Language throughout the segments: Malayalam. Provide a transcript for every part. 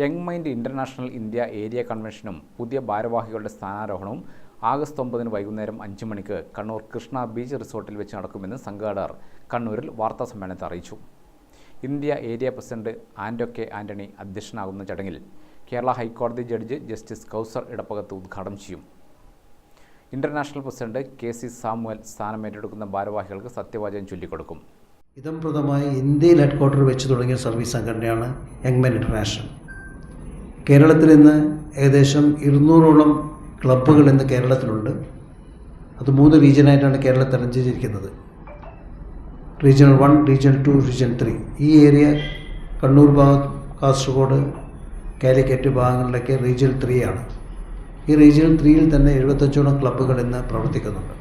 Young mind international India area കൺവെൻഷനും പുതിയ ഭാരവാഹികളുടെ സ്ഥാനാരോഹണവും ആഗസ്റ്റ് ഒമ്പതിന് വൈകുന്നേരം അഞ്ച് മണിക്ക് കണ്ണൂർ കൃഷ്ണ ബീച്ച് റിസോർട്ടിൽ വെച്ച് നടക്കുമെന്ന് സംഘാടകർ കണ്ണൂരിൽ വാർത്താ വാർത്താസമ്മേളനത്തിൽ അറിയിച്ചു. India area president Anto K Antony അധ്യക്ഷനാകുന്ന ചടങ്ങിൽ കേരള ഹൈക്കോടതി ജഡ്ജ് ജസ്റ്റിസ് കൗസർ ഇടപ്പകത്ത് ഉദ്ഘാടനം ചെയ്യും. International president K C Samuel സ്ഥാനമേറ്റെടുക്കുന്ന ഭാരവാഹികൾക്ക് സത്യവാചകം ചൊല്ലിക്കൊടുക്കും. ഇതം പ്രദമായി ഇന്ത്യയിൽ ഹെഡ്ക്വാർട്ടർ വെച്ച് തുടങ്ങിയ സർവീസ് സംഘടനയാണ് യങ്മെൻ ഇന്റർനാഷണൽ കേരളത്തിൽ ഇന്ന് ഏകദേശം ഇരുന്നൂറോളം ക്ലബ്ബുകൾ ഇന്ന് കേരളത്തിലുണ്ട്. അത് മൂന്ന് റീജിയനായിട്ടാണ് Keralam തരംതിരിച്ചിരിക്കുന്നത് regional one regional two regional three. ഈ ഏരിയ കണ്ണൂർ ഭാഗം കാസർഗോഡ് കാലിക്കറ്റ് ഭാഗങ്ങളിലൊക്കെ റീജിയണൽ ത്രീ ആണ്. ഈ റീജിയണൽ ത്രീയിൽ തന്നെ എഴുപത്തഞ്ചോളം ക്ലബ്ബുകൾ ഇന്ന് പ്രവർത്തിക്കുന്നുണ്ട്.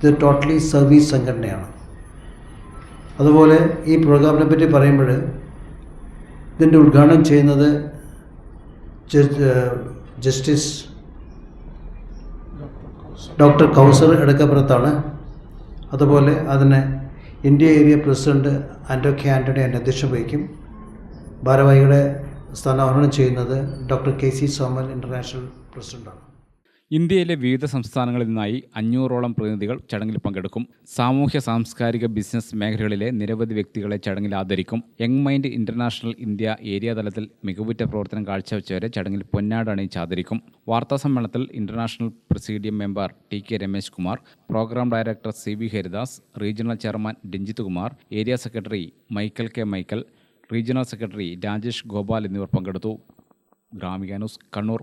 ഇത് ടോട്ടലി സർവീസ് സംഘടനയാണ്. അതുപോലെ ഈ പ്രോഗ്രാമിനെ പറ്റി പറയുമ്പോൾ ഇതിന്റെ ഉദ്ഘാടനം ചെയ്യുന്നത് ജസ്റ്റിസ് ഡോക്ടർ കൗസർ എടക്കപ്പുറത്താണ്. അതുപോലെ അതിന് India area president Anto K Antony അതിന്റെ അധ്യക്ഷം വഹിക്കും. ഭാരവാഹികളെ സ്ഥാനാരോഹണം ചെയ്യുന്നത് doctor K C Samuel international പ്രസിഡന്റാണ് ഇന്ത്യയിലെ വിവിധ സംസ്ഥാനങ്ങളിൽ നിന്നായി അഞ്ഞൂറോളം പ്രതിനിധികൾ ചടങ്ങിൽ പങ്കെടുക്കും. സാമൂഹ്യ സാംസ്കാരിക ബിസിനസ് മേഖലകളിലെ നിരവധി വ്യക്തികളെ ചടങ്ങിൽ ആദരിക്കും. Young mind international India area തലത്തിൽ മികവുറ്റ പ്രവർത്തനം കാഴ്ചവെച്ചവരെ ചടങ്ങിൽ പൊന്നാട് അണിയിച്ച് ആദരിക്കും. വാർത്താ സമ്മേളനത്തിൽ international presidium member T K Ramesh Kumar programme director C V Haridas regional chairman Ranjith Kumar area secretary Michael K Michael regional secretary Rajesh Gopal എന്നിവർ പങ്കെടുത്തു. Gramika news Kannur.